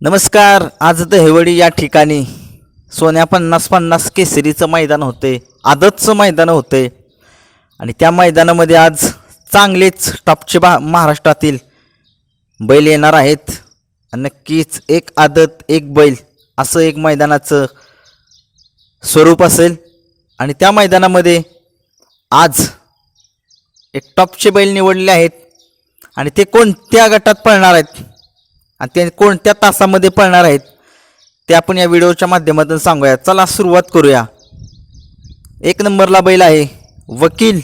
नमस्कार आज दहिवडी या ठिकाणी सोन्या पन्नास पन्नास केसरीचं मैदान होते आदतचं मैदान होते. आणि त्या मैदानामध्ये आज चांगलेच टॉपचे बा महाराष्ट्रातील बैल येणार आहेत. नक्कीच एक आदत एक बैल असं एक मैदानाचं स्वरूप असेल. आणि त्या मैदानामध्ये आज एक टॉपचे बैल निवडले आहेत. आणि ते कोणत्या गटात पळणार आहेत? आणि ते कोणत्या तासामध्ये पळणार आहेत ते आपण या व्हिडिओच्या माध्यमातून सांगूया. चला सुरुवात करूया. एक नंबरला बैल आहे. वकील.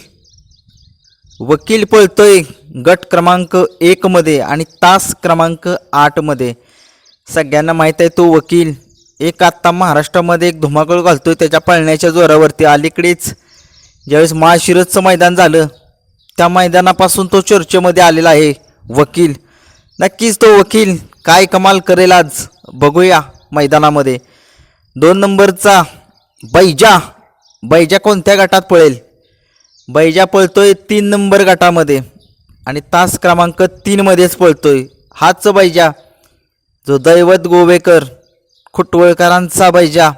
वकील पळतोय गट क्रमांक एकमध्ये आणि तास क्रमांक आठमध्ये सगळ्यांना माहीत आहे तो वकील. एक आत्ता महाराष्ट्रामध्ये एक धुमाकूळ घालतोय त्याच्या पळण्याच्या जोरावरती अलीकडेच ज्यावेळेस महाशिरतचं मैदान झालं त्या मैदानापासून तो चर्चेमध्ये आलेला आहे वकील. नक्कीच तो वकील काय कमाल करेल आज. बघूया मैदानामध्ये. दोन नंबरचा बैजा. बैजा कोणत्या गटात पळेल? बैजा पळतोय तीन नंबर गटामध्ये. आणि तास क्रमांक तीनमध्येच पळतोय. हाच बैजा. जो दैवत गोवेकर खुटवळकरांचा बैजा.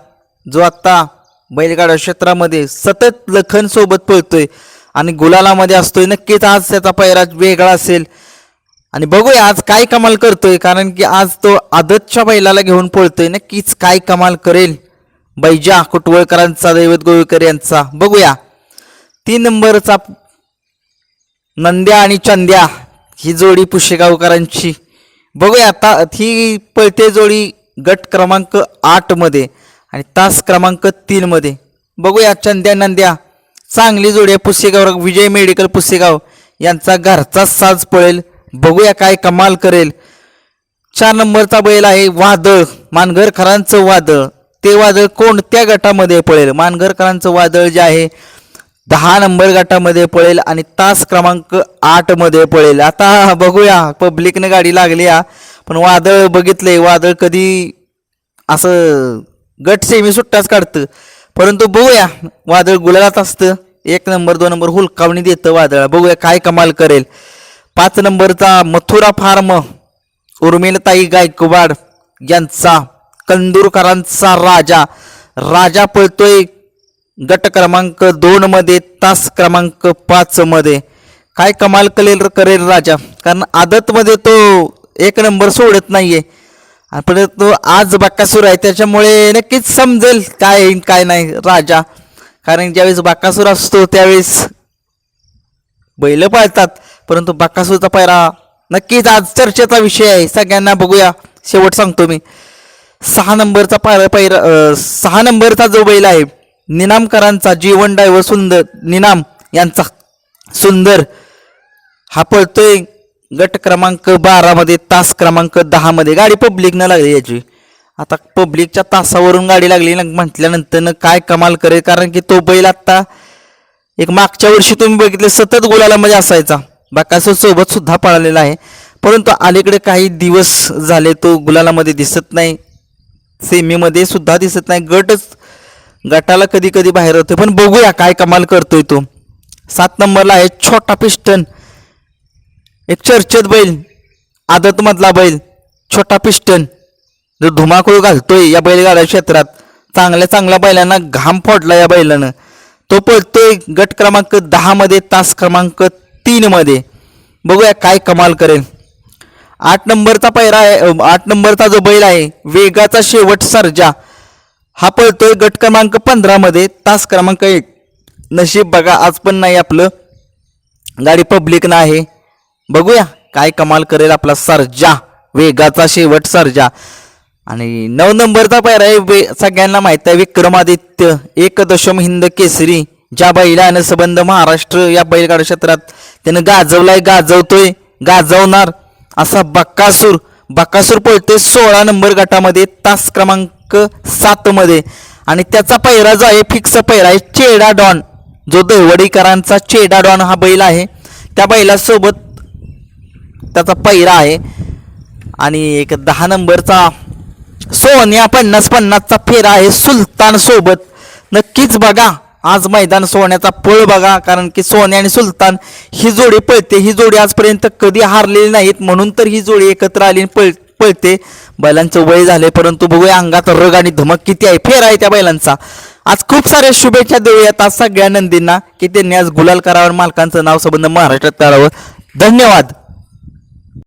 जो आत्ता बैलगाडा क्षेत्रामध्ये सतत लखनसोबत पळतोय आणि गुलालामध्ये असतोय. नक्कीच आज त्याचा पैरा वेगळा असेल. आणि बघूया आज काय कमाल करतोय कारण की आज तो आदतच्या बैलाला घेऊन पळतोय. नक्कीच काय कमाल करेल बैजा कुटवळकरांचा दैवत गोवेकर यांचा. बघूया. तीन नंबरचा नंद्या आणि चंद्या ही जोडी पुशेगावकरांची. बघूया आता ही पळते जोडी गट क्रमांक आठमध्ये आणि तास क्रमांक तीनमध्ये बघूया चंद्या नंद्या. चांगली जोडी आहे पुसेगाव विजय मेडिकल पुसेगाव. यांचा घरचा साज पळेल. बघूया काय कमाल करेल. चार नंबरचा बैल आहे वादळ मानघरकरांचं वादळ. ते वादळ कोणत्या गटामध्ये पळेल? मानघरकरांचं वादळ जे आहे दहा नंबर गटामध्ये पळेल आणि तास क्रमांक आठमध्ये पळेल. आता बघूया पब्लिकने गाडी लागली हा. पण वादळ बघितले वादळ कधी असं गट सेमी सुट्टाच काढतं. परंतु बघूया वादळ गुलालात असतं. एक नंबर दोन नंबर हुलकावणी देतं वादळ बघूया काय कमाल करेल. पाच नंबरचा मथुरा फार्म उर्मिलताई गायकवाड यांचा कंदूरकरांचा राजा. राजा पळतोय गट क्रमांक दोन मध्ये तास क्रमांक पाच मध्ये. काय कमाल करेल करेल राजा कारण आदतमध्ये तो एक नंबर सोडत नाहीये. पण परत तो आज बाकासूर आहे त्याच्यामुळे नक्कीच समजेल काय येईन काय नाही राजा. कारण ज्यावेळेस बाकासूर असतो त्यावेळेस बैल पाळतात. परंतु बाकासूरचा पायरा नक्कीच आज चर्चेचा विषय आहे. सगळ्यांना बघूया. शेवट सांगतो मी. सहा नंबरचा पायरा पायरा सहा नंबरचा जो बैल आहे निनामकरांचा जीवन डायवर सुंदर निनाम यांचा. सुंदर. हा पळतोय गट क्रमांक बारामध्ये तास क्रमांक दहामध्ये गाडी पब्लिकनं लागली याची. आता पब्लिकच्या तासावरून गाडी लागली ना म्हटल्यानंतर काय कमाल करेल? कारण की तो बैल आत्ता एक मागच्या वर्षी तुम्ही बघितले सतत गुलालामध्ये असायचा. बाकासो सुद्धा पळालेला आहे. परंतु अलीकडे काही दिवस झाले तो गुलालामध्ये दिसत नाही. सेमीमध्ये सुद्धा दिसत नाही. गटच गटाला कधी कधी बाहेर होते. पण बघूया काय कमाल करतोय तो. सात नंबरला आहे छोटा पिस्टन. एक चर्चेत बैल. आदतमधला बैल. छोटा पिस्टन. जो धुमाकूळ घालतोय या बैलगाड्या क्षेत्रात. चांगल्या चांगल्या बैलांना घाम फोडला या बैलानं. तो पळतोय गट क्रमांक दहामध्ये तास क्रमांक तीनमध्ये. बघूया काय कमाल करेल. आठ नंबरचा पैरा आहे आठ नंबरचा जो बैल आहे वेगाचा शेवट सर्जा. हा पळतोय गट क्रमांक पंधरामध्ये तास क्रमांक एक. नशीब बघा आज पण नाही आपलं. गाडी पब्लिकनं आहे. बघूया काय कमाल करेल आपला सर्जा वेगाचा शेवट सर्जा. आणि नऊ नंबरचा पैरा आहे वे सगळ्यांना माहीत आहे विक्रमादित्य एक दशम हिंद केसरी. ज्या बैलानं संबंध महाराष्ट्र या बैलगाडा क्षेत्रात त्यानं गाजवलाय गाजवतोय गाजवणार. असा बक्कासूर बक्कासूर पळतोय सोळा नंबर गटामध्ये तास क्रमांक सात मध्ये आणि त्याचा पैरा जो आहे फिक्स पैरा आहे चेडा डॉन. जो दहिवडीकरांचा चेडा डॉन हा बैल आहे त्या बैलासोबत त्याचा पैरा आहे. आणि एक दहा नंबरचा सोन्या पन्नास पन्नासचा फेरा आहे सुलतान सोबत नक्कीच बघा. आज मैदान सोन्याचा पळ बघा कारण की सोन्या आणि सुलतान ही जोडी पळते. ही जोडी आजपर्यंत कधी हारलेली नाहीत. म्हणून तर ही जोडी एकत्र आली पळ पळते. बैलांचं वय झाले परंतु बघूया अंगात रग आणि धमक किती आहे. फेर आहे त्या बैलांचा. आज खूप साऱ्या शुभेच्छा देऊयात आज सगळ्या नंदींना की त्यांनी आज गुलाल करावर मालकांचं नाव संबंध महाराष्ट्रात करावं धन्यवाद.